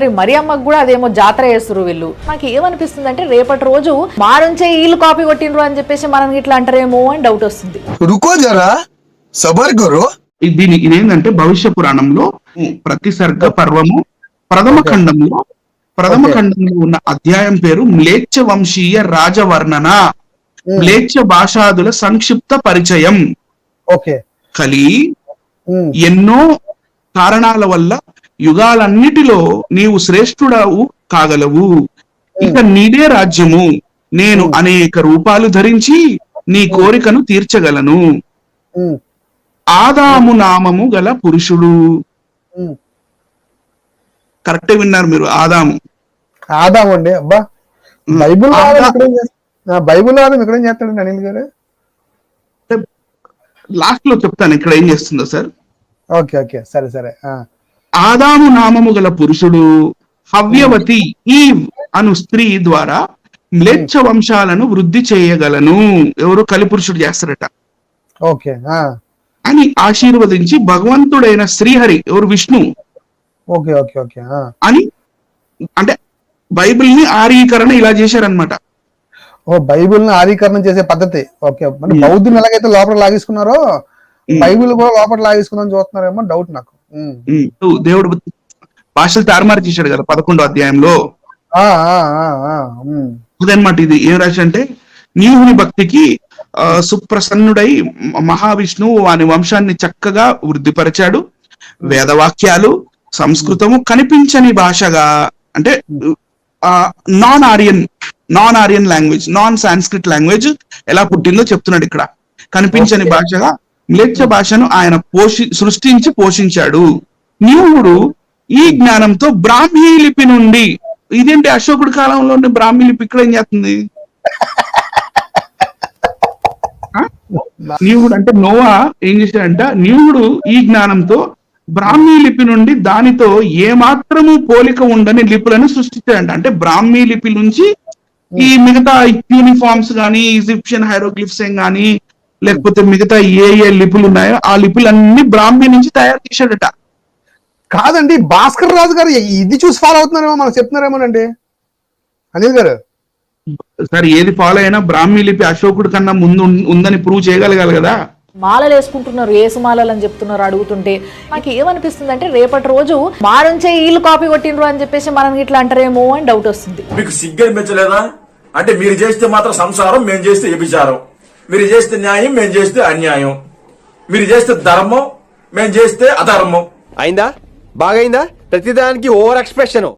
మరి మరి అమ్మకు కూడా అదేమో జాతర చేస్తురు వీళ్ళు. నాకు ఏమనిపిస్తుంది అంటే రేపటి రోజు మా నుంచే కాపీ కొట్టినరు అని చెప్పేసి మనం ఇట్లా అంటారేమో అని డౌట్ వస్తుంది. ఏంటంటే దీని భవిష్య పురాణంలో ప్రతి సర్గ పర్వము ప్రథమ ఖండంలో ప్రథమ ఖండంలో ఉన్న అధ్యాయం పేరు మ్లేచ్చ వంశీయ రాజవర్ణన మ్లేచ్చ భాషాదుల సంక్షిప్త పరిచయం. ఓకే. కలి ఎన్నో కారణాల వల్ల యుగాలన్నిటిలో నీవు శ్రేష్ఠుడవు కాగలవు. ఇక నీదే రాజ్యము. నేను అనేక రూపాలు ధరించి నీ కోరికను తీర్చగలను. ఆదాము నామము గల పురుషుడు. కరెక్టే విన్నారు మీరు ఆదాము. ఆదామండి అబ్బా. ఉమ్. బైబుల్ ఆదా- ఇక్కడేం బైబుల్ ఇక్కడేం చేస్తాడండి అనిల్ గారు? లాస్ట్లో చెప్తాను ఇక్కడ ఏం చేస్తుందో సార్. Okay okay. సరే సరే. ఆదాము నామము గల పురుషుడు హవ్యవతి ఈవ్ అను స్త్రీ ద్వారా మ్లేచ్ఛ వంశాలను వృద్ధి చేయగలను ఎవరు కలిపురుషుడు చేస్తారట ఓకే అని ఆశీర్వదించి భగవంతుడైన శ్రీహరి ఎవరు విష్ణు ఓకే ఓకే ఓకే. అని అంటే బైబిల్ని ఆరీకరణ ఇలా చేశారనమాట ఓ బైబిల్ని ఆధీకరణం చేసే పద్ధతి ఓకే అంటే ఉమ్. బౌద్ధుని ఎలాగైతే లోపల లాగేసుకున్నారో. బైబిల్ కూడా లోపల లాగేసుకుందని చూస్తున్నారేమో డౌట్ నాకు. దేవుడు భాషలు తారుమారు చేశాడు కదా పదకొండో అధ్యాయంలో. అదనమాట ఇది. ఏం రాసి అంటే నీవుని భక్తికి ఆ, సుప్రసన్నుడై మహావిష్ణువు వాని వంశాన్ని చక్కగా వృద్ధిపరిచాడు. వేదవాక్యాలు సంస్కృతము కనిపించని భాషగా అంటే non Aryan non Aryan language non Sanskrit language ఎలా పుట్టిందో చెప్తున్నాడు ఇక్కడ. కనిపించని. భాషగా మ్లేచ్ఛ భాషను ఆయన పోషి సృష్టించి పోషించాడు. నీవుడు ఈ జ్ఞానంతో బ్రాహ్మీ లిపి నుండి ఇదేంటి అశోకుడి కాలంలో ఉండే బ్రాహ్మీ లిపి ఇక్కడ ఏం చేస్తుంది? నీవుడు అంటే నోవా ఏం చేశాడంట? నీవుడు ఈ జ్ఞానంతో బ్రాహ్మీ లిపి నుండి దానితో ఏమాత్రము పోలిక ఉండని లిపులను సృష్టించాడంట. అంటే బ్రాహ్మీ లిపి నుంచి ఈ మిగతా యూనిఫామ్స్ కానీ ఈజిప్షియన్ హైరోగ్లిఫ్స్ గానీ లేకపోతే మిగతా ఏ ఏ లిపులు ఉన్నాయో ఆ లిపులన్నీ బ్రాహ్మీ నుంచి తయారు చేశాడట. కాదండి భాస్కర్ రాజు గారు ఇది చూసి ఫాలో అవుతున్నారేమో మనకు చెప్తున్నారేమోనండి? అనిల్ గారు. సరే ఏది ఫాలో అయినా బ్రాహ్మీ లిపి అశోకుడి కన్నా ముందు ఉందని ప్రూవ్ చేయగలగాలి కదా? మాలలు వేసుకుంటున్నారు ఏసు మాలలు అని చెప్తున్నారు అడుగుతుంటే. నాకు ఏమనిపిస్తుంది అంటే రేపటి రోజు మా నుంచే వీళ్ళు కాపీ కొట్టిండ్రు అని చెప్పేసి మనం ఇట్లా అంటారేమో అని డౌట్ వస్తుంది. మీకు సిగ్గు అనిపించలేదా అంటే మీరు చేస్తే మాత్రం సంసారం మేము చేస్తే వ్యభిచారం. మీరు చేస్తే న్యాయం మేము చేస్తే అన్యాయం. మీరు చేస్తే ధర్మం మేము చేస్తే అధర్మం. అయిందా? బాగైందా? ప్రతిదానికి ఓవర్ ఎక్స్ప్రెషన్.